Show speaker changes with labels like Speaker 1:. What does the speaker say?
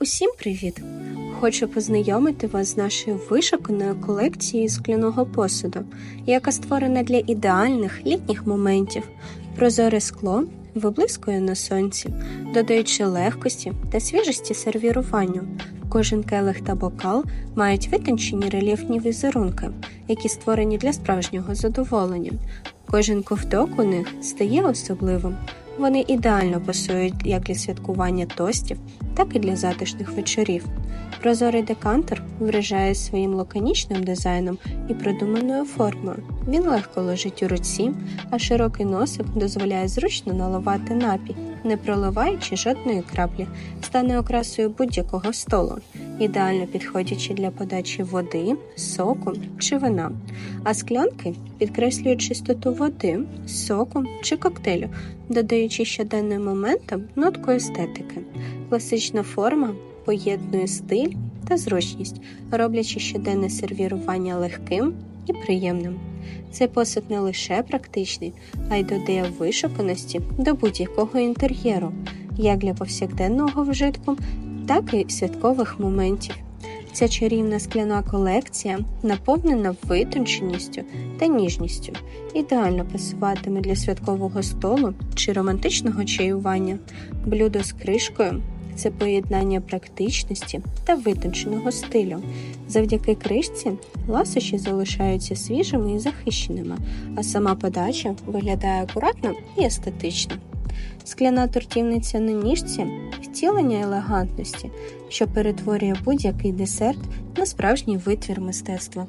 Speaker 1: Усім привіт! Хочу познайомити вас з нашою вишуканою колекцією скляного посуду, яка створена для ідеальних літніх моментів. Прозоре скло виблискує на сонці, додаючи легкості та свіжості сервіруванню. Кожен келих та бокал мають витончені рельєфні візерунки, які створені для справжнього задоволення. Кожен ковток у них стає особливим. Вони ідеально пасують як для святкування тостів, так і для затишних вечорів. Прозорий декантер вражає своїм лаконічним дизайном і продуманою формою. Він легко лежить у руці, а широкий носик дозволяє зручно наливати напій, не проливаючи жодної краплі, стане окрасою будь-якого столу, ідеально підходячи для подачі води, соку чи вина. А склянки підкреслюють чистоту води, соку чи коктейлю, додаючи щоденним моментам нотку естетики. Класична форма поєднує стиль та зручність, роблячи щоденне сервірування легким і приємним. Цей посуд не лише практичний, а й додає вишуканості до будь-якого інтер'єру, як для повсякденного вжитку, так і святкових моментів. Ця чарівна скляна колекція наповнена витонченістю та ніжністю, ідеально пасуватиме для святкового столу чи романтичного чаювання. Блюдо з кришкою це поєднання практичності та витонченого стилю. Завдяки кришці ласощі залишаються свіжими і захищеними, а сама подача виглядає акуратно і естетично. Скляна тортівниця на ніжці втілення елегантності, що перетворює будь-який десерт на справжній витвір мистецтва.